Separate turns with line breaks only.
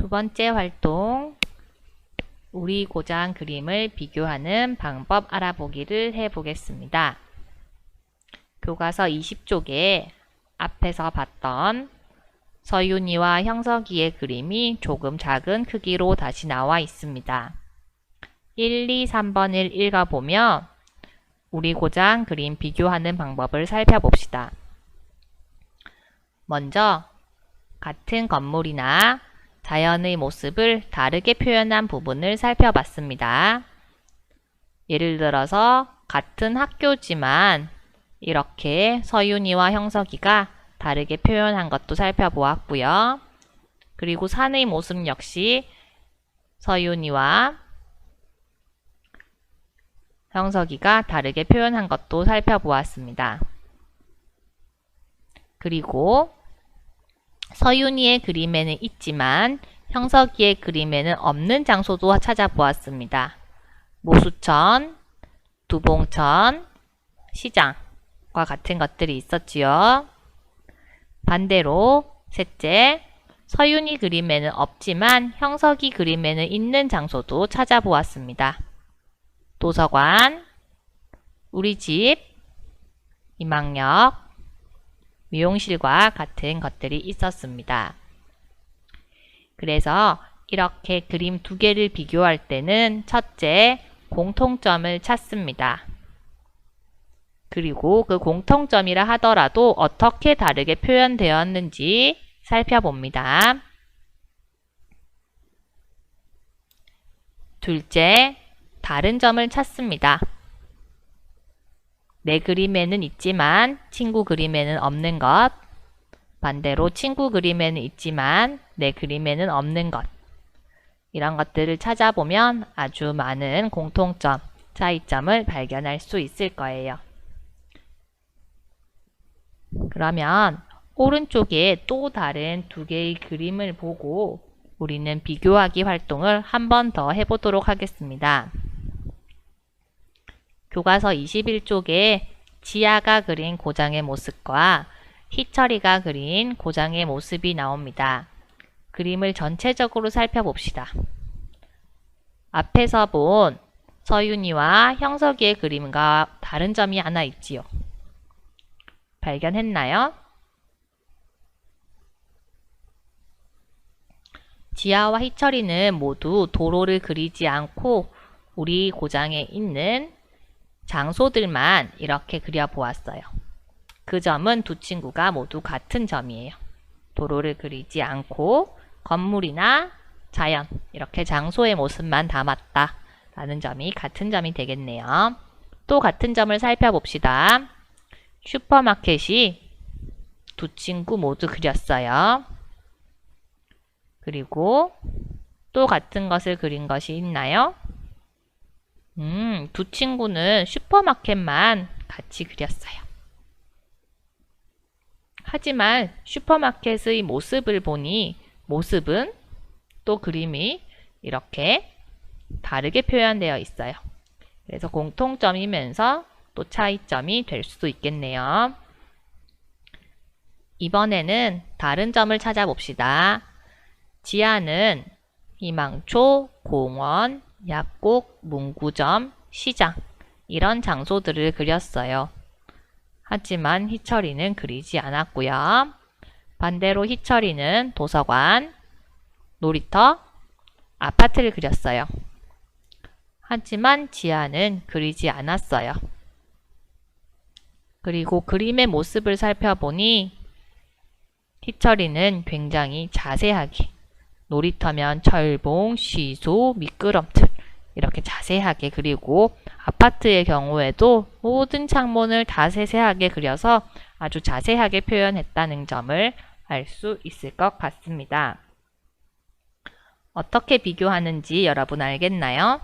두 번째 활동, 우리 고장 그림을 비교하는 방법 알아보기를 해보겠습니다. 교과서 20쪽에 앞에서 봤던 서윤이와 형석이의 그림이 조금 작은 크기로 다시 나와 있습니다. 1, 2, 3번을 읽어보며 우리 고장 그림 비교하는 방법을 살펴봅시다. 먼저 같은 건물이나 자연의 모습을 다르게 표현한 부분을 살펴봤습니다. 예를 들어서 같은 학교지만 이렇게 서윤이와 형석이가 다르게 표현한 것도 살펴보았고요. 그리고 산의 모습 역시 서윤이와 형석이가 다르게 표현한 것도 살펴보았습니다. 그리고 서윤이의 그림에는 있지만 형석이의 그림에는 없는 장소도 찾아보았습니다. 모수천, 두봉천, 시장과 같은 것들이 있었지요. 반대로 셋째, 서윤이 그림에는 없지만 형석이 그림에는 있는 장소도 찾아보았습니다. 도서관, 우리 집, 이망역, 미용실과 같은 것들이 있었습니다. 그래서 이렇게 그림 두 개를 비교할 때는 첫째, 공통점을 찾습니다. 그리고 그 공통점이라 하더라도 어떻게 다르게 표현되었는지 살펴봅니다. 둘째, 다른 점을 찾습니다. 내 그림에는 있지만 친구 그림에는 없는 것. 반대로 친구 그림에는 있지만 내 그림에는 없는 것. 이런 것들을 찾아보면 아주 많은 공통점, 차이점을 발견할 수 있을 거예요. 그러면 오른쪽에 또 다른 두 개의 그림을 보고 우리는 비교하기 활동을 한 번 더 해보도록 하겠습니다. 교과서 21쪽에 지아가 그린 고장의 모습과 희철이가 그린 고장의 모습이 나옵니다. 그림을 전체적으로 살펴봅시다. 앞에서 본 서윤이와 형석이의 그림과 다른 점이 하나 있지요. 발견했나요? 지아와 희철이는 모두 도로를 그리지 않고 우리 고장에 있는 장소들만 이렇게 그려보았어요. 그 점은 두 친구가 모두 같은 점이에요. 도로를 그리지 않고 건물이나 자연, 이렇게 장소의 모습만 담았다. 라는 점이 같은 점이 되겠네요. 또 같은 점을 살펴봅시다. 슈퍼마켓이 두 친구 모두 그렸어요. 그리고 또 같은 것을 그린 것이 있나요? 음, 두 친구는 슈퍼마켓만 같이 그렸어요. 하지만 슈퍼마켓의 모습을 보니 모습은 또 그림이 이렇게 다르게 표현되어 있어요. 그래서 공통점이면서 또 차이점이 될 수도 있겠네요. 이번에는 다른 점을 찾아봅시다. 지하는 희망초, 공원, 약국, 문구점, 시장 이런 장소들을 그렸어요. 하지만 희철이는 그리지 않았고요. 반대로 희철이는 도서관, 놀이터, 아파트를 그렸어요. 하지만 지아는 그리지 않았어요. 그리고 그림의 모습을 살펴보니 희철이는 굉장히 자세하게 놀이터면 철봉, 시소, 미끄럼틀 이렇게 자세하게 그리고 아파트의 경우에도 모든 창문을 다 세세하게 그려서 아주 자세하게 표현했다는 점을 알 수 있을 것 같습니다. 어떻게 비교하는지 여러분 알겠나요?